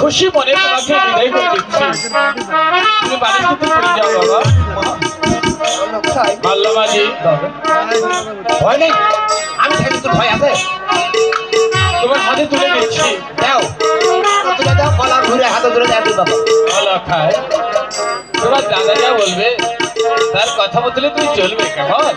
খুশি মনে তোমাকে বিদায় করে দিচ্ছি। তুমি বাড়ি থেকে চলে যাও বাবা। মাল্লামাজি ভয় নেই? আমি থাকি তোর ভয় আছে? তোমার হাতে তুলে দিচ্ছি। দাও। তুলে দাও, কলা ঘুরে হাতে ধরে দেয় বাবা। কলা খায়। তোমার দাদা যা বলবে, তার কথা বদলে তুমি চলবে কেমন?